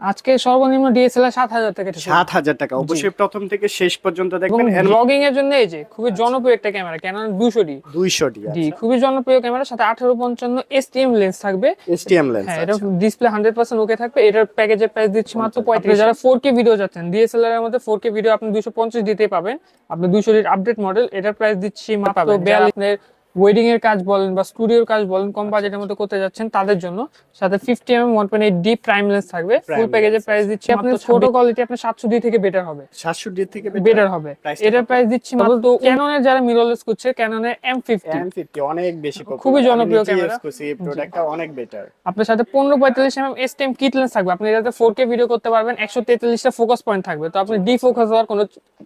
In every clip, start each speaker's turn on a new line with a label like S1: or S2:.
S1: আজকে সর্বনিম্ন ডিএসএলআর সাত হাজার থেকে শুরু।
S2: সাত হাজার টাকা। অবশ্যই প্রথম থেকে শেষ পর্যন্ত দেখবেন
S1: ব্লগিং এর জন্য এই যে খুবই জনপ্রিয় একটা ক্যামেরা ক্যানন দুশো ডি
S2: দুইশো ডি
S1: জি খুবই জনপ্রিয় ক্যামেরা সাথে আঠারো পঞ্চান্ন এসটিএম লেন্স থাকবে।
S2: এসটিএম লেন্স
S1: হ্যাঁ এটা ডিসপ্লে হান্ড্রেড পার্সেন্ট ওকে থাকবে। এটার প্যাকেজের প্রাইস দিচ্ছি মাত্র পঁয়ত্রিশ। যারা ফোর কে ভিডিও যাচ্ছেন ডিএসএলআর এর মধ্যে ফোর কে ভিডিও আপনি দুশো পঞ্চাশ দিতে পাবেন। আপনি দুশো আপডেট মডেল এটার প্রাইস দিচ্ছি মাত্র বিয়াল্লিশ ওয়েডিং এর কাজ বলেন বা স্টুডিওর কাজ বলেন কম বাজেটের মধ্যে করতে যাচ্ছেন তাদের জন্য। সাথে fifty M one point eight D prime lens থাকবে। ফুল প্যাকেজের প্রাইস দিচ্ছি আপনি ফটো কোয়ালিটি আপনার সাতশো ডি থেকে বেটার হবে।
S2: সাতশো ডি থেকে
S1: বেটার হবে। এটার প্রাইস দিচ্ছি মাত্র ক্যাননের যারা মিররলেস করছে ক্যাননের এম ফিফটি
S2: এম ফিফটি অনেক বেশি popular।
S1: খুবই জনপ্রিয়
S2: করছি, এই প্রোডাক্টটা অনেক বেটার
S1: আপনার সাথে পনেরো পঁয়তাল্লিশ এম এস টেম কিট লেন্স থাকবে। আপনি ফোর কে ভিডিও করতে পারবেন একশো তেতাল্লিশটা ফোকাস পয়েন্ট থাকবে। তো আপনি ডি ফোকাস হওয়ার কোনো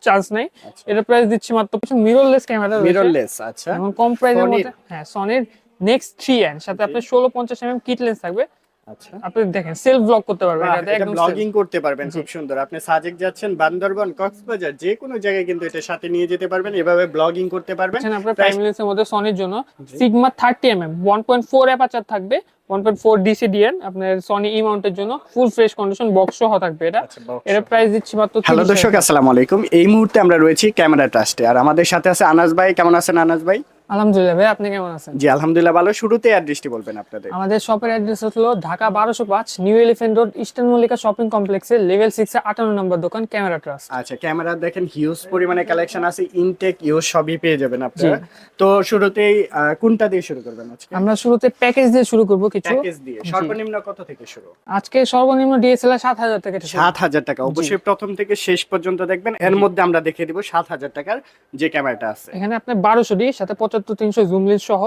S1: চান্স নাই।
S2: আচ্ছা।
S1: এটার প্রাইস দিচ্ছি মাত্র মিররলেস ক্যামেরা
S2: মিররলেস আচ্ছা।
S1: এবং কম প্রাইসের মধ্যে হ্যাঁ সনির নেক্সট থ্রি এন সাথে আপনি ষোলো পঞ্চাশ এম কিট লেন্স থাকবে।
S2: আচ্ছা।
S1: আপনি দেখেন সেলফ ব্লগ করতে পারবেন
S2: এটা
S1: একদম
S2: ব্লগিং করতে পারবেন খুব সুন্দর। আপনি সাজেক যাচ্ছেন বান্দরবান কক্সবাজার যে কোনো জায়গায় কিন্তু এটা সাথে নিয়ে যেতে পারবেন এভাবে ব্লগিং করতে পারবেন।
S1: self- আপনার প্রাইম লেন্সের মধ্যে সনির জন্য Sigma thirty M M one point four aperture থাকবে one point four DC DN আপনার সনি ই মাউন্টের জন্য ফুল ফ্রেশ কন্ডিশন বক্স সহ থাকবে এটা।
S2: আচ্ছা,
S1: এর প্রাইস দিচ্ছি মাত্র
S2: হ্যালো দর্শক আসসালামু আলাইকুম। এই মুহূর্তে আমরা রয়েছি ক্যামেরা ট্রাস্টে। আর আমাদের সাথে আছে আনাস ভাই। কেমন আছেন আনাস ভাই?
S1: আলহামদুলিল্লাহ ভাই আপনি কেমন আছেন?
S2: জি আলহামদুলিল্লাহ ভালো। শুরুতে অ্যাড্রেসটি বলবেন আপনাদের।
S1: আমাদের শপের অ্যাড্রেস হলো ঢাকা বারোশো পাঁচ new Elephant Road Eastern Mallika shopping কমপ্লেক্সের লেভেল সিক্স আটান্ন নম্বর দোকান ক্যামেরা ট্রাস্ট
S2: আচ্ছা ক্যামেরা দেখেন হিউজ পরিমাণে কালেকশন আছে ইনটেক ইউজ সবই পেয়ে যাবেন আপনারা। তো শুরুতেই কোনটা দিয়ে শুরু করবেন আজকে?
S1: আমরা শুরুতে প্যাকেজ দিয়ে শুরু করব কিছু।
S2: প্যাকেজ দিয়ে। সর্বনিম্ন কত থেকে শুরু?
S1: আজকে সর্বনিম্ন ডিএসএলআর সাত হাজার থেকে শুরু।
S2: সাত হাজার টাকা। অবশ্যই প্রথম থেকে শেষ পর্যন্ত দেখবেন। এর মধ্যে আমরা দেখিয়ে দিব সাত হাজার টাকার যে ক্যামেরাটা আছে।
S1: এখানে আপনার বারোশো ডি সাথে পঁচাত্তর তিনশো জুম লেন্স সহ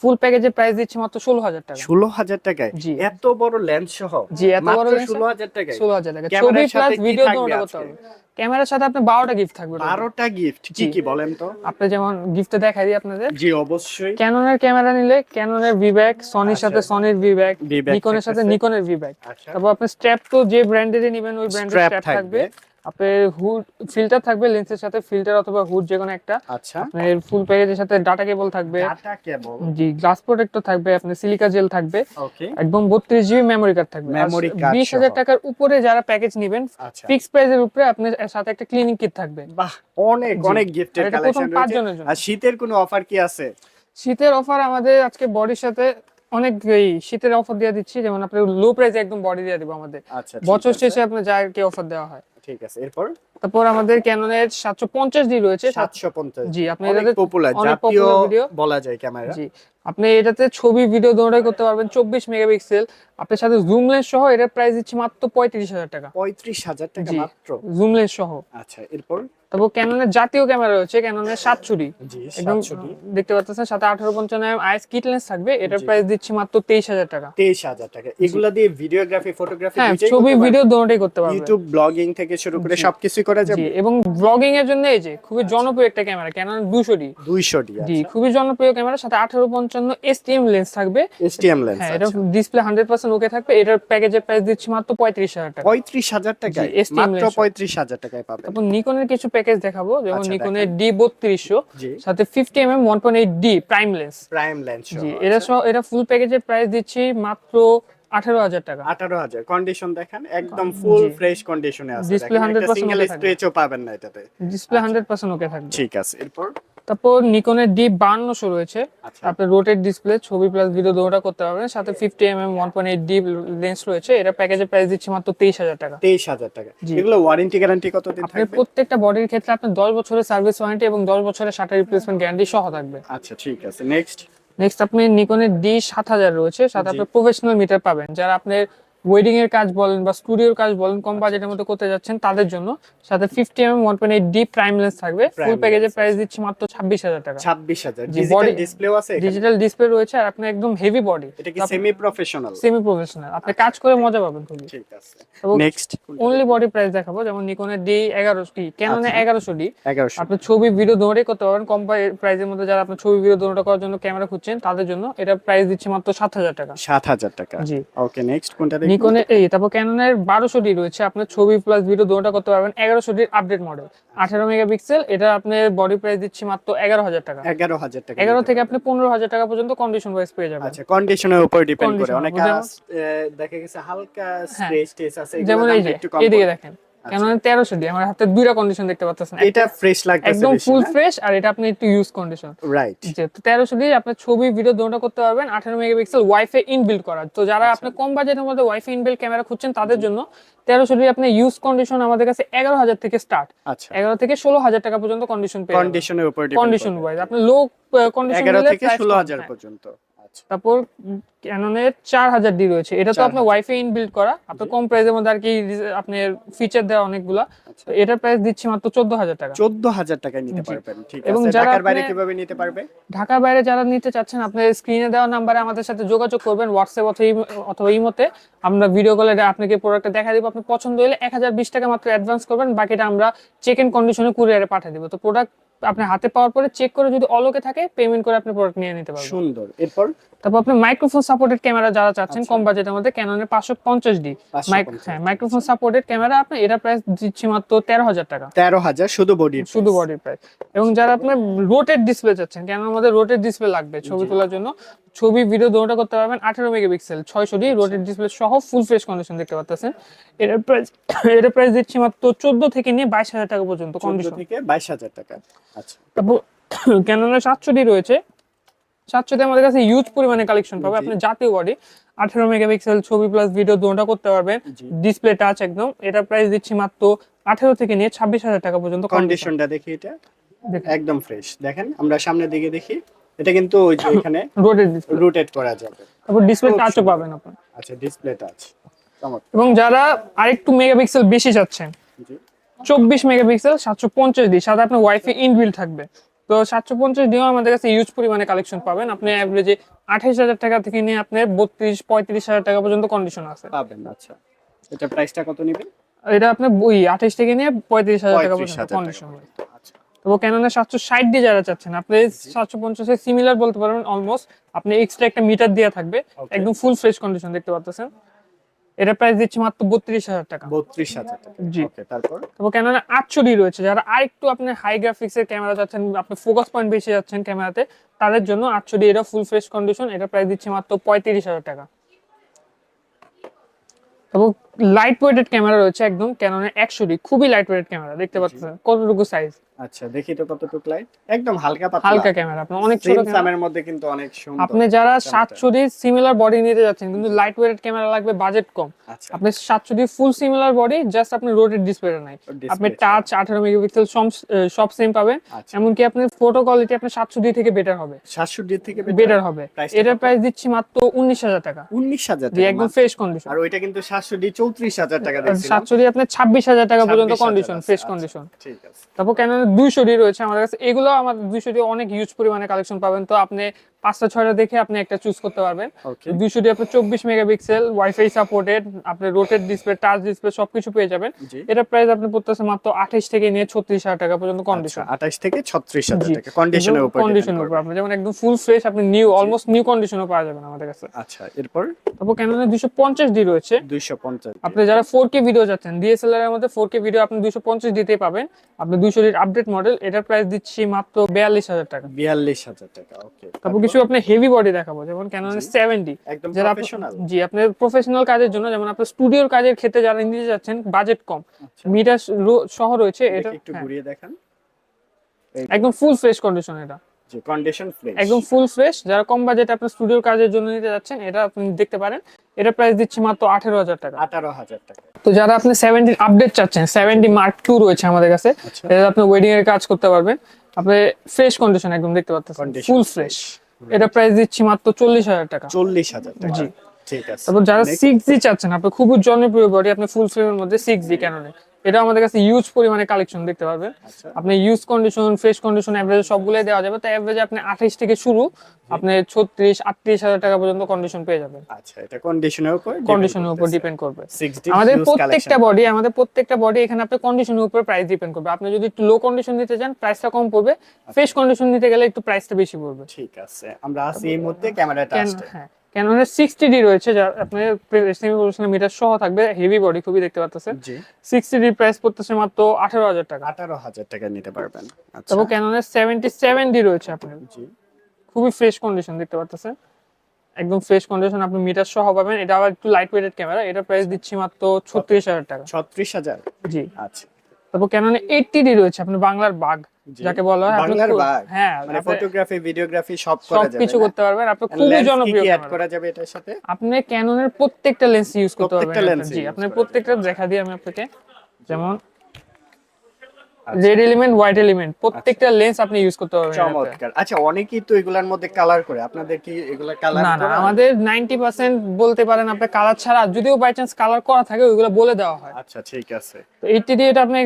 S1: ফুল প্যাকেজের প্রাইস দিচ্ছি মাত্র ষোলো হাজার টাকা।
S2: ষোলো হাজার টাকায়?
S1: জি।
S2: এত বড় লেন্স সহ?
S1: জি, এত বড়
S2: ষোলো হাজার টাকায়?
S1: ষোলো হাজার টাকা ছবি প্লাস ভিডিও দুটো করতে হবে। ক্যামেরার সাথে আপনার বারোটা গিফট থাকবে
S2: বারোটা গিফট কি কি বলেন তো?
S1: আপনি যেমন গিফটে দেখাই দিই আপনাদের।
S2: জি অবশ্যই।
S1: ক্যাননের ক্যামেরা নিলে ক্যাননের ভিব্যাক সনির সাথে সনির ভিব্যাক নিকনের সাথে নিকনের ভিব্যাক
S2: আচ্ছা।
S1: তারপর আপনি স্ট্র্যাপ তো যে ব্র্যান্ডেরই নেবেন ওই ব্র্যান্ডের স্ট্র্যাপ
S2: থাকবে।
S1: আপনার হুড ফিল্টার থাকবে লেন্সের সাথে ফিল্টার অথবা হুড যে কোনো একটা।
S2: আচ্ছা।
S1: আপনার ফুল প্যাকেজের সাথে ডাটা কেবল থাকবে।
S2: Data cable?
S1: জি গ্লাস প্রোটেক্টর থাকবে আপনার সিলিকা জেল থাকবে।
S2: ওকে।
S1: একদম বত্রিশ জিবি মেমোরি কার্ড থাকবে। বিশ হাজার
S2: সহ।
S1: টাকার উপরে যারা প্যাকেজ নেবেন
S2: আচ্ছা।
S1: ফিক্স প্রাইসের উপরে আপনার সাথে একটা ক্লিনিক কিট থাকবে।
S2: বাহ অনেক অনেক গিফটের কালেকশন রয়েছে। আর শীতের কোনো অফার কি আছে?
S1: শীতের অফার আমাদের আজকে বডির সাথে অনেক এই শীতের অফার দিয়ে দিচ্ছি। যেমন আপনার লো প্রাইসে একদম বডি দিয়ে দিব আমাদের।
S2: আচ্ছা
S1: বছর শেষে আপনার যা কি অফার দেওয়া হয়।
S2: ঠিক আছে। এরপর
S1: তারপর আমাদের ক্যাননের সাতশো পঞ্চাশ ডি রয়েছে সাত-
S2: সাতশো পঞ্চাশ।
S1: জি আপনি এটাতে
S2: পপুলার জাতীয় বলা যায় ক্যামেরা।
S1: জি আপনি এটাতে ছবি ভিডিও দুটোই করতে পারবেন চব্বিশ মেগাপিক্সেল। আপনার সাথে জুম লেন্স সহ এটার প্রাইস দিচ্ছি মাত্র পঁয়ত্রিশ হাজার টাকা।
S2: পঁয়ত্রিশ হাজার টাকা মাত্র।
S1: জুম লেন্স সহ।
S2: আচ্ছা এরপর?
S1: তারপর ক্যাননের জাতীয় ক্যামেরা রয়েছে ক্যাননের সাতচুরি
S2: জি
S1: একদম
S2: সাতশোটি
S1: দেখতে পাচ্ছেন সাথে আঠারো পঞ্চান্ন আইএস কিট লেন্স থাকবে এটার প্রাইস দিচ্ছি মাত্র তেইশ হাজার টাকা।
S2: তেইশ হাজার টাকা। এগুলা দিয়ে ভিডিওগ্রাফি ফটোগ্রাফি
S1: হ্যাঁ ছবি ভিডিও দুটোই করতে পারবেন।
S2: ইউটিউব ব্লগিং থেকে শুরু করে
S1: জি।
S2: করা যাবে
S1: এবং ব্লগিং এর জন্য এই যে খুবই জনপ্রিয় একটা ক্যামেরা ক্যানন দুশো ডি
S2: দুইশো ডি
S1: জি খুবই জনপ্রিয় ক্যামেরা সাথে আঠারো পঞ্চান্ন এসটিএম লেন্স থাকবে।
S2: এসটিএম লেন্স
S1: হ্যাঁ এটা ডিসপ্লে হান্ড্রেড পার্সেন্ট ওকে থাকবে। এটার প্যাকেজের প্রাইস দিচ্ছি মাত্র পঁয়ত্রিশ হাজার টাকা।
S2: পঁয়ত্রিশ হাজার টাকায়?
S1: জি,
S2: মাত্র
S1: lens।
S2: পঁয়ত্রিশ হাজার টাকায় পাবেন।
S1: তারপর নিকনের কিছু প্যাকেজ দেখাবো যেমন
S2: আচ্ছা,
S1: নিকনের ডি বত্রিশশো
S2: জি।
S1: সাথে fifty M M one point eight D prime lens
S2: prime lens
S1: জি এটা এটা ফুল প্যাকেজের প্রাইস দিচ্ছি মাত্র আঠারো হাজার টাকা।
S2: আঠারো হাজার। কন্ডিশন দেখেন একদম ফুল ফ্রেশ কন্ডিশনে আছে।
S1: Display 100%
S2: সিঙ্গেল
S1: ওকে
S2: পাবেন না এটাতে।
S1: ডিসপ্লে হান্ড্রেড পার্সেন্ট ওকে থাকবে।
S2: ঠিক আছে এরপর?
S1: তারপর নিকনের ডি বান্নশো রয়েছে।
S2: আচ্ছা।
S1: আপনি রোটেট ডিসপ্লে ছবি প্লাস ভিডিও দুটোটা করতে পারবেন। সাথে fifty M M one point eight D lens রয়েছে। এটা প্যাকেজের প্রাইস দিচ্ছি মাত্র তেইশ হাজার টাকা।
S2: তেইশ হাজার টাকা। এগুলো ওয়ারেন্টি গ্যারান্টি কতদিন
S1: আপনার
S2: থাকবে?
S1: প্রত্যেকটা বডির ক্ষেত্রে আপনার দশ বছরের সার্ভিস ওয়ারেন্টি এবং দশ বছরের শাটার রিপ্লেসমেন্ট গ্যারান্টি সহ থাকবে।
S2: আচ্ছা ঠিক আছে। নেক্সট
S1: নেক্সট আপনি নিকনের ডি সাত হাজার রয়েছে সাথে
S2: আপনার
S1: আপনি প্রফেশনাল মিটার পাবেন। যারা আপনার ওয়েডিং এর কাজ বলেন বা স্টুডিওর কাজ বলেন কম বাজেটের মধ্যে করতে যাচ্ছেন তাদের জন্য সাথে fifty M one point eight D prime lens থাকবে। ফুল প্যাকেজের প্রাইস দিচ্ছি মাত্র ছাব্বিশ হাজার টাকা।
S2: ছাব্বিশ হাজার। ডিজিটাল ডিসপ্লেও আছে?
S1: ডিজিটাল ডিসপ্লে রয়েছে আর আপনার একদম হেভি বডি
S2: এটা কি সেমি প্রফেশনাল
S1: সেমি প্রফেশনাল আপনি কাজ করে মজা পাবেন খুবই।
S2: ঠিক আছে। নেক্সট
S1: অনলি বডি প্রাইস দেখাবো যেমন নিকনের ডি এগারোশো কি ক্যাননের
S2: আচ্ছা।
S1: এগারোশো ডি আপনি ছবি ভিডিও দুটোই করতে পারবেন কম প্রাইসের মধ্যে যারা আপনার ছবি ভিডিও দুটো করার জন্য ক্যামেরা খুঁজছেন তাদের জন্য এটা প্রাইস দিচ্ছে মাত্র সাত হাজার টাকা।
S2: সাত হাজার টাকা।
S1: জি।
S2: ওকে নেক্সট কোনটা
S1: নিকনের এই তারপর ক্যাননের বারোশো ডি রয়েছে। আপনার ছবি প্লাস ভিডিও দুটা করতে পারবেন। এগারোশো ডির আপডেট মডেল আঠারো মেগাপিক্সেল এটা আপনার বডি প্রাইস দিচ্ছি মাত্র এগারো হাজার টাকা।
S2: এগারো হাজার টাকা।
S1: এগারো থেকে। আপনি পনেরো হাজার টাকা পর্যন্ত কন্ডিশন ওয়াইজ পেয়ে যাবেন।
S2: আচ্ছা কন্ডিশনের উপর ডিপেন্ড করে। অনেক দেখা গেছে হালকা
S1: হ্যাঁ।
S2: স্ট্রেচ টেস আছে
S1: যেমন এই যে এদিকে দেখেন। ক্যাননের তেরোশো ডি আমার হাতে দুইটা কন্ডিশন দেখতে পাচ্ছেন।
S2: এটা ফ্রেশ লাগতেছে
S1: একদম ফুল ফ্রেশ আর এটা আপনি একটু ইউজ কন্ডিশন
S2: রাইট
S1: যেহেতু তেরোশো দিয়ে আপনার ছবি ভিডিও দুটো করতে পারবেন আঠারো মেগাপিক্সেল ওয়াইফাই ইনবিল্ড করা তো যারা
S2: আচ্ছা।
S1: আপনি কম বাজেটের মধ্যে ওয়াইফাই ইনবিল্ড ক্যামেরা খুঁজছেন তাদের জন্য তেরোশো দিয়ে আপনি ইউজ কন্ডিশন আমাদের কাছে এগারো হাজার থেকে স্টার্ট
S2: আচ্ছা।
S1: এগারো থেকে ষোলো হাজার টাকা পর্যন্ত কন্ডিশন
S2: কন্ডিশনের উপর
S1: কন্ডিশন ওয়াইজ আপনি লো কন্ডিশন
S2: এগারো থেকে ষোলো হাজার পর্যন্ত। আচ্ছা
S1: তারপর ক্যাননের চার হাজার ডি রয়েছে। এটা তো আপনার ওয়াইফাই ইনবিল্ড করা। আপনার কম প্রাইসের মধ্যে আর কি আপনার ফিচার দেওয়া অনেকগুলা।
S2: আচ্ছা।
S1: এটার প্রাইস দিচ্ছি মাত্র চোদ্দ হাজার টাকা।
S2: চোদ্দ হাজার টাকায় নিতে। পারবেন। ঠিক
S1: এবং যারা
S2: ঢাকার বাইরে কীভাবে নিতে পারবে?
S1: ঢাকার বাইরে যারা নিতে চাচ্ছেন আপনি স্ক্রিনে দেওয়া নাম্বারে আমাদের সাথে যোগাযোগ করবেন হোয়াটসঅ্যাপ অথবা অথবা ইমোতে। আমরা ভিডিও কলে আপনাকে প্রোডাক্টটা দেখা দিব। আপনি পছন্দ হলে এক হাজার বিশ টাকা মাত্র অ্যাডভান্স করবেন। বাকিটা আমরা চেক ইন কন্ডিশনে কুরিয়ারে পাঠিয়ে দিব। তো প্রোডাক্ট আপনি হাতে পাওয়ার পরে চেক করে যদি অলোকে থাকে পেমেন্ট করে আপনি প্রোডাক্ট নিয়ে নিতে পারবেন।
S2: সুন্দর। এরপর
S1: তারপর আপনি মাইক্রোফোন সাপোর্টেড ক্যামেরা যারা চাচ্ছেন কম বাজেটের মধ্যে ক্যাননের পাঁচশো পঞ্চাশ ডি
S2: 550
S1: হ্যাঁ মাইক্রোফোন সাপোর্টেড ক্যামেরা আপনি এটা প্রাইস দিচ্ছি মাত্র তেরো হাজার টাকা।
S2: তেরো হাজার শুধু বডির
S1: শুধু বডির প্রাইস এবং যারা আপনার রোটেড ডিসপ্লে চাচ্ছেন কেন আমাদের রোটেড ডিসপ্লে লাগবে ছবি তোলার জন্য ছবি ভিডিও দুটোটা করতে পারবেন আঠারো মেগাপিক্সেল ছয়শো ডি রোটেড ডিসপ্লে সহ ফুল ফ্রেশ কন্ডিশন দেখতে পাচ্ছেন এটার প্রাইস এটার প্রাইস দিচ্ছি মাত্র চোদ্দ থেকে নিয়ে বাইশ হাজার টাকা পর্যন্ত কন্ডিশন
S2: থেকে বাইশ হাজার টাকা। আচ্ছা।
S1: তারপর ক্যাননের সাতশো ডি রয়েছে সাতশো আমাদের কাছে ইউজ পরিমাণে কালেকশন পাবে। আপনি জাতীয় বডি আঠারো মেগাপিক্সেল ছবি প্লাস ভিডিও দুটোটা করতে পারবেন। ডিসপ্লে টাচ একদম। এটার প্রাইস দিচ্ছি মাত্র আঠারো থেকে নিয়ে ছাব্বিশ হাজার টাকা পর্যন্ত কন্ডিশন
S2: কন্ডিশনটা দেখি এটা। একদম ফ্রেশ দেখেন আমরা সামনের দিকে দেখি। এটা কিন্তু ওই যে এখানে
S1: রোটেড
S2: রোটেট করা যাবে।
S1: তারপর ডিসপ্লে টাচও পাবেন আপনি।
S2: আচ্ছা ডিসপ্লে টাচ
S1: এবং যারা আরেকটু মেগাপিক্সেল বেশি চাচ্ছেন চব্বিশ মেগাপিক্সেল সাতশো পঞ্চাশ ডি সাথে আপনার ওয়াইফাই ইনবিল থাকবে। তো সাতশো পঞ্চাশ ডিও আমাদের কাছে ইউজ পরিমাণে কালেকশন পাবেন। আপনি অ্যাভারেজে আঠাইশ হাজার টাকা থেকে নিয়ে আপনার বত্রিশ পঁয়ত্রিশ হাজার টাকা পর্যন্ত কন্ডিশন আছে।
S2: পাবেন আচ্ছা। এটা প্রাইসটা কত নেবেন?
S1: এটা আপনার ওই আঠাইশ থেকে নিয়ে পঁয়ত্রিশ হাজার টাকা পর্যন্ত কন্ডিশন
S2: আচ্ছা।
S1: তবে সাতশো ষাট ডি যারা চাচ্ছেন আপনি সাতশো পঞ্চাশের সিমিলার বলতে পারবেন অলমোস্ট আপনি এক্সট্রা একটা মিটার দেওয়া থাকবে একদম ফুল ফ্রেশ কন্ডিশন দেখতে পাচ্ছেন এটা প্রাইস দিচ্ছি মাত্র বত্রিশ হাজার টাকা।
S2: বত্রিশ হাজার টাকা।
S1: জি।
S2: তারপর?
S1: তারপর ক্যানোনে আটশো ডি রয়েছে। যারা আরেকটু আপনি হাই গ্রাফিক্স এর ক্যামেরা যাচ্ছেন আপনি ফোকাস পয়েন্ট বেশি যাচ্ছেন ক্যামেরাতে তাদের জন্য আটশো ডি এটা ফুল ফ্রেশ কন্ডিশন এটা প্রাইস দিচ্ছে মাত্র পঁয়ত্রিশ হাজার টাকা। তারপর লাইট ওয়েটেড ক্যামেরা রয়েছে একদম ক্যানোনের একশো ডি খুবই লাইট ওয়েটেড ক্যামেরা দেখতে পাচ্ছেন? কতটুকু সাইজ
S2: আচ্ছা দেখি তো কতটুকু লাইট একদম হালকা পাতলা।
S1: হালকা ক্যামেরা আপনি অনেক ছোট।
S2: সামের মধ্যে কিন্তু অনেক সুন্দর।
S1: আপনি যারা
S2: চমৎকার।
S1: সাতশো ডি সিমিলার বডি নিতে যাচ্ছেন কিন্তু লাইট ওয়েটেড ক্যামেরা লাগবে বাজেট কম।
S2: আচ্ছা।
S1: আপনি সাতশো D full similar body just আপনি রোটেড ডিসপ্লেটা নাই। আপনি টাচ আঠারো মেগাপিক্সেল সব সেম পাবেন।
S2: আচ্ছা।
S1: এমনকি আপনার ফটো কোয়ালিটি আপনার সাতশো ডি থেকে বেটার হবে।
S2: সাতশো ডি থেকে
S1: বেটার হবে। এটার প্রাইস দিচ্ছি মাত্র উনিশ হাজার টাকা।
S2: উনিশ হাজার
S1: যে একদম ফ্রেশ কন্ডিশন
S2: আর ওইটা কিন্তু সাতশো ডি চৌত্রিশ হাজার টাকা দেখছিলাম
S1: সাতশো ডি আপনার ছাব্বিশ হাজার টাকা পর্যন্ত কন্ডিশন ফ্রেশ
S2: আচ্ছা।
S1: কন্ডিশন
S2: ঠিক আছে।
S1: তারপর কেন দুইশো ডি রয়েছে আমাদের কাছে। এগুলো আমাদের দুইশো ডি অনেক ইউজ পরিমাণে কালেকশন পাবেন। তো আপনি পাঁচটা ছয়টা দেখে আপনি একটা চুজ করতে পারবেন।
S2: ওকে
S1: দুইশো ডি আপনার চব্বিশ মেগাপিক্সেল ওয়াইফাই সাপোর্টেড আপনি রোটেড ডিসপ্লে টাচ ডিসপ্লে সবকিছু পেয়ে যাবেন। এটা প্রাইস আপনি পড়তেছে মাত্র আঠাইশ থেকে নিয়ে ছত্রিশ হাজার টাকা পর্যন্ত
S2: আচ্ছা
S1: কন্ডিশন
S2: আঠাশ থেকে ছত্রিশ হাজার। টাকা। কন্ডিশনের উপর
S1: কন্ডিশনের উপর। আপনি যেমন একদম ফুল ফ্রেশ আপনি নিউ অলমোস্ট নিউ কন্ডিশনও পাওয়া যাবেন আমাদের কাছে।
S2: আচ্ছা এরপর?
S1: তারপর ক্যানোনের দুশো পঞ্চাশ ডি রয়েছে।
S2: দুইশো পঞ্চাশ
S1: আপনি যারা ফোর কে ভিডিও যাচ্ছেন ডিএসএলআর এর মধ্যে ফোর কে ভিডিও আপনি দুশো পঞ্চাশ দিতেই পাবেন। আপনি দুশো ডির আপডেট মডেল এটার প্রাইস দিচ্ছি মাত্র বিয়াল্লিশ হাজার টাকা।
S2: বিয়াল্লিশ হাজার টাকা ওকে
S1: তারপর কিছু আপনি হেভি বডি দেখাবো যেমন ক্যানোনের সেভেন্টি যারা
S2: প্রফেশনাল
S1: জি আপনার প্রফেশনাল কাজের জন্য যেমন আপনার স্টুডিওর কাজের ক্ষেত্রে যারা নিতে যাচ্ছেন বাজেট কম।
S2: আচ্ছা।
S1: মিটার সহ রয়েছে এটা
S2: একটু
S1: হ্যাঁ,
S2: ঘুরিয়ে দেখান।
S1: একদম ফুল ফ্রেশ কন্ডিশন এটা।
S2: কন্ডিশন ফ্রেশ
S1: একদম ফুল ফ্রেশ যারা কম বাজেট আপনার স্টুডিওর কাজের জন্য নিতে যাচ্ছেন এটা আপনি দেখতে পারেন। এটা প্রাইস দিচ্ছি মাত্র আঠেরো হাজার টাকা।
S2: আঠারো হাজার টাকা।
S1: তো যারা আপনি সেভেন্টি আপডেট চাচ্ছেন সেভেন্টি মার্ক টু রয়েছে আমাদের কাছে
S2: আচ্ছা।
S1: এটা আপনি ওয়েডিং এর কাজ করতে পারবেন। আপনি ফ্রেশ কন্ডিশন একদম দেখতে পাচ্ছেন। ফুল ফ্রেশ এটা প্রাইস দিচ্ছি মাত্র চল্লিশ হাজার টাকা।
S2: চল্লিশ হাজার টাকা।
S1: জি।
S2: ঠিক আছে।
S1: তারপর যারা সিক্স জি চাচ্ছেন আপনি খুবই জনপ্রিয় বডি আপনি ফুল ফ্রেমের মধ্যে সিক্স জি কেন এটা আমাদের কাছে ইউজ পরিমাণে কালেকশন দেখতে পারবেন।
S2: আচ্ছা।
S1: আপনি use condition fresh condition average সবগুলোই দেওয়া যাবে। তো অ্যাভারেজ আপনি আঠাইশ থেকে শুরু আপনি ছত্রিশ আটত্রিশ হাজার টাকা পর্যন্ত কন্ডিশন পেয়ে যাবেন।
S2: আচ্ছা এটা কন্ডিশনের উপর
S1: কন্ডিশনের উপর ডিপেন্ড করবে। আমাদের প্রত্যেকটা বডি আমাদের প্রত্যেকটা বডি এখানে আপনার কন্ডিশনের উপর প্রাইস ডিপেন্ড করবে। আপনি যদি একটু লো কন্ডিশন নিতে চান প্রাইসটা কম পড়বে। ফ্রেশ কন্ডিশন নিতে গেলে একটু প্রাইসটা বেশি পড়বে।
S2: ঠিক আছে আমরা আসি এই মুহূর্তে ক্যামেরাটা আসছে।
S1: হ্যাঁ। ক্যাননের সিক্সটি ডি রয়েছে যা আপনার মিটার সহ থাকবে হেভি বডি খুবই দেখতে পাচ্ছেন সিক্সটি ডি প্রাইস পড়তেছে মাত্র আঠারো হাজার টাকা।
S2: আঠারো হাজার টাকা নিতে পারবেন।
S1: তারপর ক্যাননের সেভেন্টি সেভেন ডি রয়েছে আপনার।
S2: জি।
S1: খুবই ফ্রেশ কন্ডিশন দেখতে পাচ্ছেন একদম ফ্রেশ কন্ডিশন আপনি মিটার সহ পাবেন। এটা আবার একটু লাইট ওয়েটেড ক্যামেরা এটা প্রাইস দিচ্ছি মাত্র ছত্রিশ হাজার টাকা।
S2: ছত্রিশ হাজার?
S1: জি।
S2: আচ্ছা।
S1: তারপর ক্যাননে এইটটি ডি রয়েছে আপনি বাংলার বাঘ। যাকে বলা হয়
S2: বাংলার
S1: হ্যাঁ
S2: মানে ফটোগ্রাফি ভিডিওগ্রাফি সব করা যাবে
S1: কিছু করতে পারবেন আপনি খুবই জনপ্রিয়
S2: কি add করা যাবে এটার সাথে?
S1: আপনি ক্যাননের প্রত্যেকটা লেন্স ইউজ করতে পারবেন আপনার- জি আপনি প্রত্যেকটা দেখা দিই আমি আপনাকে। যেমন। রেড এলিমেন্ট হোয়াইট এলিমেন্ট প্রত্যেকটা লেন্স আপনি ইউজ করতে পারবেন
S2: চমৎকার। আচ্ছা অনেকেই তো এগুলার মধ্যে কালার করে। আপনাদের কি এগুলা কালার
S1: না না আমাদের নাইনটি পার্সেন্ট বলতে পারেন আপনি কালার ছাড়া যদিও বাই চান্স কালার করা থাকে ওইগুলো বলে দেওয়া হয়।
S2: আচ্ছা ঠিক আছে।
S1: তো এইটি দিয়ে এটা আপনি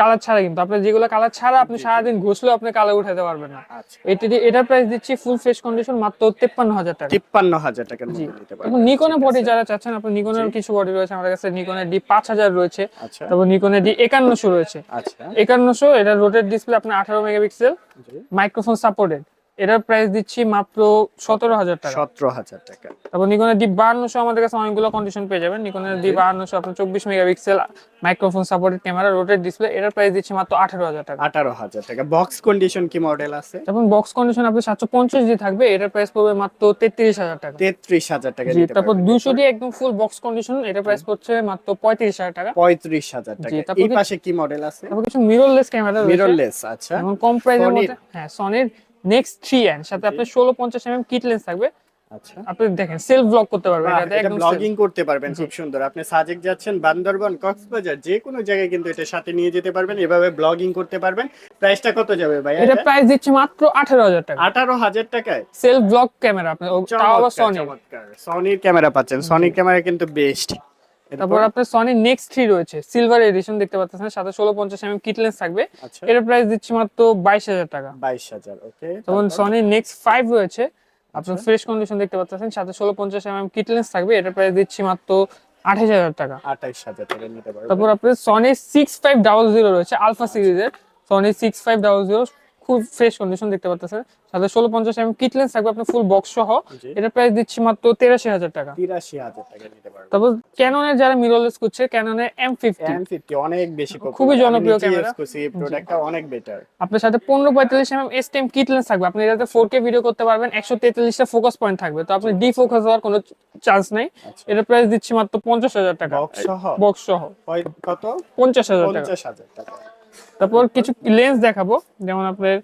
S1: কালার ছাড়া কিন্তু আপনি যেগুলো কালার ছাড়া আপনি সারাদিন ঘষলেও আপনি কালার উঠাতে পারবেন না।
S2: আচ্ছা।
S1: এইটি দিয়ে এটার প্রাইস দিচ্ছি ফুল ফেস কন্ডিশন মাত্র তেপ্পান্ন হাজার টাকা।
S2: তিপ্পান্ন হাজার টাকার
S1: জি।
S2: মধ্যে নিতে পারবেন।
S1: নিকনের বডি যারা চাচ্ছেন আপনি নিকনের কিছু বডি রয়েছে আমাদের কাছে নিকনের ডি পাঁচ হাজার রয়েছে।
S2: আচ্ছা।
S1: তারপর নিকনের ডি একান্নশো রয়েছে।
S2: আচ্ছা।
S1: একান্নশো এটা রোটেড ডিসপ্লে আপনার আঠারো মেগাপিক্সেল
S2: পিক্সেল
S1: মাইক্রোফোন সাপোর্টেড এটার প্রাইস দিচ্ছি মাত্র সতেরো হাজার টাকা।
S2: সতেরো হাজার টাকা।
S1: তারপর নিকনের ডি বাহান্নশো আমাদের কাছে অনেকগুলো কন্ডিশন পেয়ে যাবেন। নিকনের ডি বাহান্নশো আপনার চব্বিশ megapixel microphone supported camera rotated display এটার প্রাইস দিচ্ছি মাত্র আঠারো হাজার টাকা।
S2: আঠারো হাজার টাকা। বক্স কন্ডিশন কি মডেল আছে?
S1: এবং বক্স কন্ডিশন আপনি সাতশো পঞ্চাশ দিয়ে থাকবে এটার প্রাইস পড়বে মাত্র তেত্রিশ হাজার টাকা।
S2: তেত্রিশ হাজার টাকা
S1: তারপর দুশো দিয়ে একদম ফুল বক্স কন্ডিশন এটা প্রাইস পড়ছে মাত্র পঁয়ত্রিশ হাজার টাকা।
S2: পঁয়ত্রিশ হাজার টাকা। এই
S1: কি-
S2: পাশে কি মডেল আছে?
S1: তারপর কিছু মিররলেস ক্যামেরা
S2: মিররলেস আচ্ছা।
S1: যেমন কম প্রাইসের? মধ্যে হ্যাঁ সনির নেক্সট থ্রি এন সাথে আপনি ষোলো পঞ্চাশ এমএম কিট লেন্স থাকবে।
S2: আচ্ছা।
S1: আপনি দেখেন সেলফ ব্লগ করতে পারবেন
S2: এটা ব্লগিং করতে পারবেন খুব সুন্দর। আপনি সাজেক যাচ্ছেন বান্দরবান কক্সবাজার যে কোনো জায়গায় কিন্তু এটা সাথে নিয়ে যেতে পারবেন এভাবে ব্লগিং করতে পারবেন। প্রাইসটা কত যাবে ভাই?
S1: এটা প্রাইস দিচ্ছে মাত্র আঠারো হাজার টাকা।
S2: আঠারো হাজার টাকায়?
S1: সেলফ ব্লগ ক্যামেরা আপনি তাও আবার সনি
S2: সনির ক্যামেরা পাচ্ছেন। সনির ক্যামেরা কিন্তু বেস্ট
S1: তারপর আপনার সনি নেক্সট থ্রি রয়েছে সিলভার এডিশন দেখতে পাচ্ছেন সাথে ষোলো পঞ্চাশ এমএম কিট লেন্স থাকবে।
S2: আচ্ছা।
S1: এটার প্রাইস দিচ্ছে মাত্র বাইশ হাজার টাকা।
S2: বাইশ হাজার ওকে
S1: তখন সনি নেক্সট ফাইভ রয়েছে
S2: আচ্ছা।
S1: আপনার ফ্রেশ কন্ডিশন দেখতে পাচ্ছেন সাথে ষোলো পঞ্চাশ এমএম কিট লেন্স থাকবে এটার প্রাইস দিচ্ছি মাত্র আঠাশ হাজার টাকা।
S2: আঠাইশ হাজার টাকা নিতে পারবেন
S1: তারপর আপনার Sony six five double zero রয়েছে আলফা সিরিজের Sony six five double zero খুব ফ্রেশ কন্ডিশন দেখতে পাচ্ছেন সাথে ষোলো পঞ্চাশ এম কিট লেন্স থাকবে আপনার ফুল বক্স সহ।
S2: জি।
S1: এটার প্রাইস দিচ্ছি মাত্র তেরাশি হাজার টাকা।
S2: তিরাশি হাজার টাকা নিতে পারবেন।
S1: তারপর ক্যাননের যারা মিররলেস করছে ক্যাননের এম ফিফটি
S2: এম ফিফটি অনেক বেশি।
S1: খুবই জনপ্রিয় ক্যামেরা।
S2: এই প্রোডাক্টটা অনেক বেটার
S1: আপনার সাথে পনেরো পঁয়তাল্লিশ এম এস টেম কিট লেন্স থাকবে। আপনি এটাতে ফোর কে ভিডিও করতে পারবেন একশো তেতাল্লিশটা ফোকাস পয়েন্ট থাকবে। তো আপনি ডি ফোকাস হওয়ার কোনো চান্স নেই।
S2: আচ্ছা।
S1: এটার প্রাইস দিচ্ছি মাত্র পঞ্চাশ হাজার টাকা।
S2: বক্স সহ?
S1: বক্স সহ।
S2: কত?
S1: পঞ্চাশ হাজার টাকা।
S2: পঞ্চাশ হাজার টাকা।
S1: তারপর কিছু লেন্স দেখাবো যেমন আপনার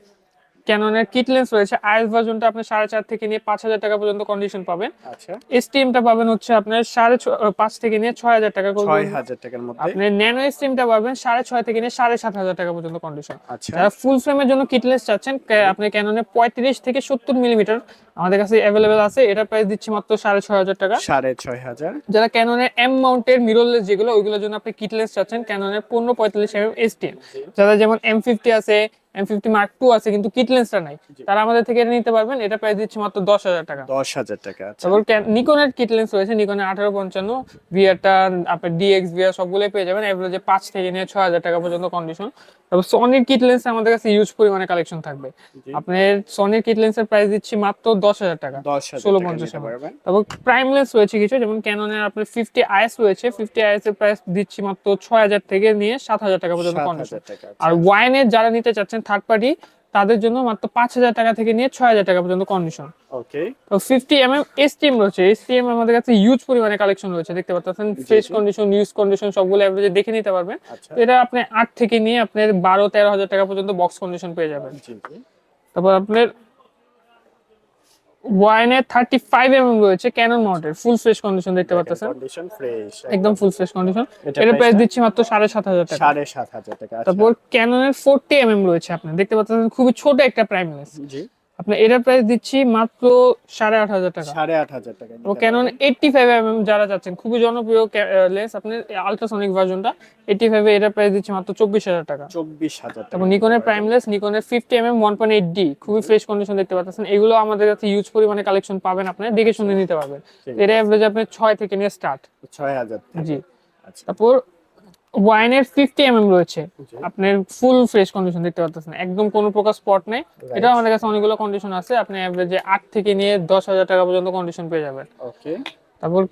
S1: ক্যাননের কিট লেন্স রয়েছে আইএস ভার্জনটা আপনি সাড়ে চার থেকে নিয়ে পাঁচ হাজার টাকা পর্যন্ত কন্ডিশন পাবেন।
S2: আচ্ছা।
S1: এসটিএমটা পাবেন হচ্ছে আপনার সাড়ে পাঁচ থেকে নিয়ে ছয় হাজার টাকা
S2: ছয়
S1: পর্যন্ত।
S2: হাজার টাকার মধ্যে।
S1: আপনি ন্যানো এসটিএমটা পাবেন সাড়ে ছয় থেকে নিয়ে সাড়ে সাত হাজার টাকা পর্যন্ত কন্ডিশন
S2: আচ্ছা।
S1: যারা ফুল ফ্রেমের জন্য কিট লেন্স চাচ্ছেন আপনি ক্যাননে পঁয়ত্রিশ থেকে সত্তর মিলিমিটার আমাদের কাছে অ্যাভেলেবেল আছে এটা প্রাইস দিচ্ছি মাত্র সাড়ে ছয় হাজার টাকা।
S2: সাড়ে ছয় হাজার।
S1: যারা ক্যাননের এম মাউন্টের মিররলেস যেগুলো ওইগুলোর জন্য আপনি কিট লেন্স চাচ্ছেন ক্যাননের পনেরো পঁয়তাল্লিশ এম এসটিএম যারা যেমন এম ফিফটি আছে এম ফিফটি মার্ক টু আছে কিন্তু কিট লেন্সটা নাই। তারা আমাদের থেকে নিতে পারবেন এটা প্রাইস দিচ্ছি মাত্র দশ হাজার টাকা।
S2: দশ হাজার টাকা আচ্ছা।
S1: তারপর নিকনের কিট লেন্স রয়েছে নিকনের আঠারো পঞ্চান্ন ভিআরটা আপনার ডিএক্স ভিআর সবগুলোই পেয়ে যাবেন। এভারেজে পাঁচ থেকে নিয়ে ছয় হাজার টাকা পর্যন্ত কন্ডিশন তারপর সনির কিট লেন্স আমাদের কাছে ইউজ পরিমাণে কালেকশন থাকবে। আপনার সনির কিট লেন্সের প্রাইস দিচ্ছি মাত্র দশ হাজার টাকা। ষোলো পঞ্চাশ তারপর প্রাইম লেন্স রয়েছে কিছু যেমন ক্যাননের আপনার ফিফটি আইএস রয়েছে ফিফটি আইএস এর প্রাইস দিচ্ছি মাত্র ছয় হাজার থেকে নিয়ে সাত হাজার টাকা পর্যন্ত কন্ডিশন আর ওয়াইনের যারা নিতে চাচ্ছেন থার্ড পার্টি তাদের জন্য মাত্র পাঁচ হাজার টাকা থেকে নিয়ে ছয় হাজার টাকা পর্যন্ত কন্ডিশন
S2: ওকে
S1: তো ফিফটি এম এম এসটিএম রয়েছে। এসটিএম আমাদের কাছে ইউজ পরিমাণে কালেকশন রয়েছে দেখতে পাচ্ছেন? ফ্রেশ কন্ডিশন ইউজ কন্ডিশন সবগুলো অ্যাভারেজে দেখে নিতে পারবেন।
S2: আচ্ছা।
S1: এটা আপনি আট থেকে নিয়ে আপনার বারো তেরো হাজার টাকা পর্যন্ত বক্স কন্ডিশন পেয়ে যাবেন। তারপর আপনার ওয়াইনের থার্টি ফাইভ এম এম রয়েছে ক্যানন মাউন্টের ফুল ফ্রেশ কন্ডিশন দেখতে পাচ্ছেন
S2: কন্ডিশন ফ্রেশ
S1: একদম। ফুল ফ্রেশ কন্ডিশন
S2: এটা
S1: প্রাইস দিচ্ছি মাত্র সাড়ে সাত হাজার টাকা।
S2: সাড়ে সাত হাজার টাকা আচ্ছা।
S1: তারপর ক্যাননের ফোরটি এম এম রয়েছে আপনি দেখতে পাচ্ছেন? খুবই ছোট একটা প্রাইম লেন্স
S2: জি।
S1: আপনি এটার প্রাইস দিচ্ছি মাত্র সাড়ে আট হাজার টাকা।
S2: সাড়ে আট হাজার টাকা।
S1: ও Canon eighty five M M যারা চাচ্ছেন খুবই জনপ্রিয় লেন্স আপনি আলট্রাসনিক ভার্জনটা এইটটি ফাইভে এটার প্রাইস দিচ্ছি মাত্র চব্বিশ হাজার টাকা।
S2: চব্বিশ হাজার টাকা।
S1: তারপর নিকনের prime lens নিকনের fifty M M one point eight D খুবই ফ্রেশ কন্ডিশন দেখতে পাচ্ছেন। এগুলো আমাদের কাছে ইউজ পরিমাণে কালেকশন পাবেন আপনি দেখে শুনে নিতে পারবেন। এটা অ্যাভারেজ আপনি ছয় থেকে নিয়ে স্টার্ট
S2: ছয় হাজার
S1: জি।
S2: আচ্ছা।
S1: তারপর ওয়াইনের ফিফটি এম রয়েছে।
S2: জি।
S1: আপনার ফুল ফ্রেশ কন্ডিশন দেখতে পাচ্ছেন একদম কোনো প্রকার স্পট নেই। এটা আমাদের কাছে অনেকগুলো কন্ডিশন আছে। আপনি অ্যাভারেজে আট থেকে নিয়ে দশ হাজার টাকা পর্যন্ত কন্ডিশন পেয়ে যাবেন।
S2: ওকে
S1: তারপর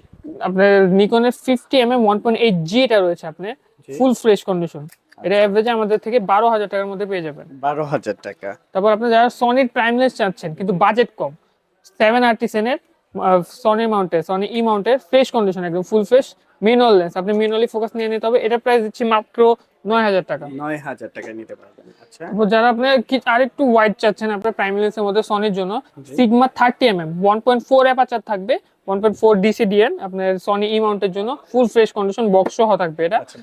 S1: আপনার নিকনের fifty M M one point eight G এটা রয়েছে আপনার।
S2: জি।
S1: ফুল ফ্রেশ কন্ডিশন এটা অ্যাভারেজে আমাদের থেকে বারো হাজার টাকার মধ্যে পেয়ে যাবেন।
S2: বারো হাজার টাকা।
S1: তারপর আপনি যারা সনির প্রাইমলেস চাচ্ছেন কিন্তু বাজেট কম সেভেন আর্টিসেনের সনি মাউন্টের সনি ই মাউন্টের ফ্রেশ কন্ডিশন একদম ফুল ফ্রেশ মিনল লেন্স আপনি মিনলি ফোকাস নিয়ে নিতে হবে এটা প্রাইস দিচ্ছি মাত্র নয় হাজার টাকা।
S2: নয় হাজার টাকা নিতে পারবেন আচ্ছা।
S1: যারা আপনার কি আর একটু ওয়াইড চাচ্ছেন আপনার প্রাইম লেন্সের মধ্যে সনির জন্য Sigma thirty M M one point four aperture থাকবে one point four DC DN আপনার সনি ই মাউন্টের জন্য ফুল ফ্রেশ কন্ডিশন বক্স সহ থাকবে এটা।
S2: আচ্ছা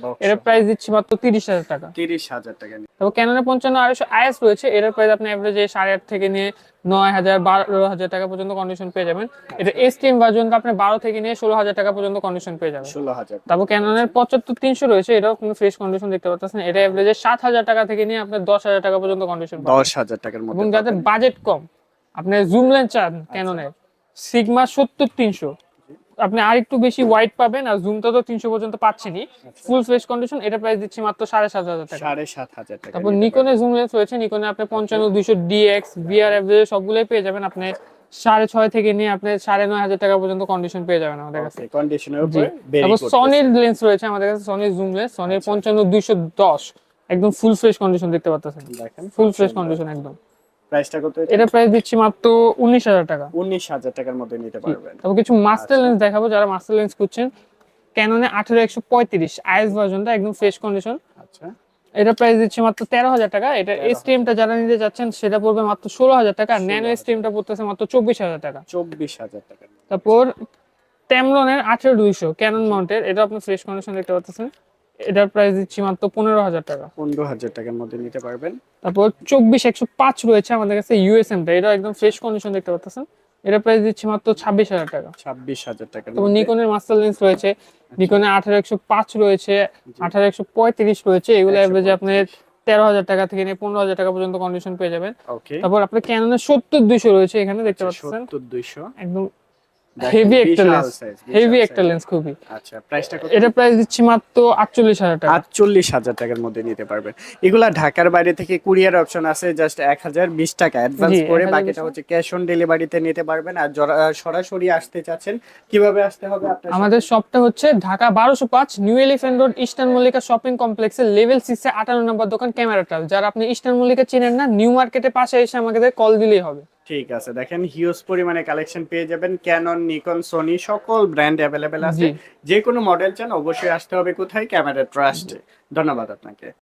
S1: প্রাইস দিচ্ছি মাত্র তিরিশ হাজার টাকা।
S2: তিরিশ হাজার টাকা
S1: তারপর ক্যাননের পঞ্চান্ন আড়াইশো আইএস রয়েছে এটার প্রাইস আপনি অ্যাভারেজে সাড়ে আট থেকে নিয়ে নয় হাজার বারো হাজার টাকা পর্যন্ত কন্ডিশন পেয়ে যাবেন। এটা এস টিম ভার্জনটা আপনি বারো থেকে নিয়ে ষোলো হাজার টাকা পর্যন্ত কন্ডিশন পেয়ে যাবেন।
S2: ষোলো হাজার।
S1: তারপর ক্যাননের পঁচাত্তর তিনশো রয়েছে এটাও কোনো ফ্রেশ কন্ডিশন দেখতে পাচ্ছেন এটা অ্যাভারেজে সাত হাজার টাকা থেকে নিয়ে আপনার দশ হাজার টাকা পর্যন্ত কন্ডিশন
S2: দশ হাজার টাকার
S1: এবং যাদের বাজেট কম আপনি জুম লেন্স চান ক্যাননের সিগমা সত্তর তিনশো। আপনি আর একটু বেশি ওয়াইড পাবেন আর জুমটা তো তিনশো পর্যন্ত পাচ্ছেনই ফুল ফ্রেশ কন্ডিশন এটা প্রাইস দিচ্ছি মাত্র সাড়ে সাত হাজার টাকা।
S2: সাড়ে সাত হাজার টাকা।
S1: তারপর নিকনের জুম লেন্স রয়েছে নিকনে আপনি পঞ্চান্ন দুইশো ডিএক্স বিআর এভারেজ সবগুলোই পেয়ে যাবেন। আপনি সাড়ে ছয় থেকে নিয়ে আপনি সাড়ে নয় হাজার টাকা পর্যন্ত কন্ডিশন পেয়ে যাবেন আমাদের কাছে।
S2: কন্ডিশনের উপরে
S1: তারপর। সনির লেন্স রয়েছে আমাদের কাছে সনির জুম লেন্স সনির পঞ্চান্ন দুইশো দশ। একদম ফুল ফ্রেশ কন্ডিশন দেখতে পাচ্ছেন। ফুল ফ্রেশ কন্ডিশন একদম।
S2: প্রাইসটা কত
S1: এটা? প্রাইস দিচ্ছি মাত্র উনিশ হাজার টাকা।
S2: উনিশ হাজার টাকার মধ্যে নিতে পারবেন।
S1: তারপর কিছু মাস্টার লেন্স দেখাবো যারা মাস্টার লেন্স খুঁজছেন ক্যাননে আঠেরো একশো পঁয়ত্রিশ আইএস ভার্জনটা একদম ফ্রেশ কন্ডিশন
S2: আচ্ছা।
S1: এটা প্রাইস দিচ্ছি মাত্র তেরো হাজার টাকা। এটা এসটিএমটা যারা নিতে যাচ্ছেন সেটা পড়বে মাত্র ষোলো হাজার টাকা। ন্যানো এসটিএমটা পড়তেছে মাত্র চব্বিশ হাজার টাকা।
S2: চব্বিশ হাজার টাকা
S1: তারপর ট্যামলনের আঠেরো দুইশো ক্যানন মাউন্টের এটা আপনি ফ্রেশ কন্ডিশন দেখতে পাচ্ছেন। এটার প্রাইস দিচ্ছি মাত্র পনেরো হাজার টাকা।
S2: পনেরো হাজার টাকার মধ্যে নিতে পারবেন।
S1: তারপর চব্বিশ একশো পাঁচ রয়েছে আমাদের কাছে ইউএসএমটা এটা একদম ফ্রেশ কন্ডিশন দেখতে পাচ্ছেন। এটা প্রাইস দিচ্ছি মাত্র ছাব্বিশ হাজার টাকা।
S2: ছাব্বিশ হাজার
S1: তারপর
S2: মধ্যে।
S1: নিকনের মাস্টার লেন্স রয়েছে। নিকনের আঠারো একশো পাঁচ রয়েছে আঠারো একশো পঁয়ত্রিশ রয়েছে। এগুলো অ্যাভারেজে আপনি তেরো হাজার টাকা থেকে নিয়ে পনেরো হাজার টাকা পর্যন্ত কন্ডিশন পেয়ে যাবেন।
S2: ওকে
S1: তারপর আপনার ক্যাননের সত্তর দুইশো রয়েছে এখানে দেখতে পাচ্ছেন।
S2: সত্তর দুইশো।
S1: একদম হেভি একটা লেন্স হেভি একটা লেন্স খুবই।
S2: আচ্ছা প্রাইসটা কত?
S1: এটা প্রাইস দিচ্ছি মাত্র আটচল্লিশ হাজার টাকা।
S2: আটচল্লিশ হাজার টাকার মধ্যে নিতে পারবেন। এগুলা ঢাকার বাইরে থেকে কুরিয়ার অপশন আছে জাস্ট এক হাজার বিশ টাকা অ্যাডভান্স করে বাকিটা হচ্ছে ক্যাশ অন ডেলিভারিতে নিতে পারবেন। আর যারা সরাসরি আসতে চাচ্ছেন কীভাবে আসতে হবে আপনার
S1: আমাদের শপটা হচ্ছে ঢাকা বারোশো পাঁচ New Elephant Road Eastern Mallika Shopping কমপ্লেক্সের লেভেল সিক্সে আটান্ন নম্বর দোকান ক্যামেরা ট্রাল যারা আপনি ইস্টার্ন মল্লিকা চিনেন না নিউ মার্কেটের পাশে এসে আমাকে কল দিলেই হবে।
S2: ঠিক আছে দেখেন হিউজ পরিমাণে কালেকশন পেয়ে যাবেন। ক্যানন নিকন সোনি সকল ব্র্যান্ড অ্যাভেলেবেল আছে। যে কোনো মডেল চান অবশ্যই আসতে হবে কোথায়? ক্যামেরা ট্রাস্টে ধন্যবাদ আপনাকে।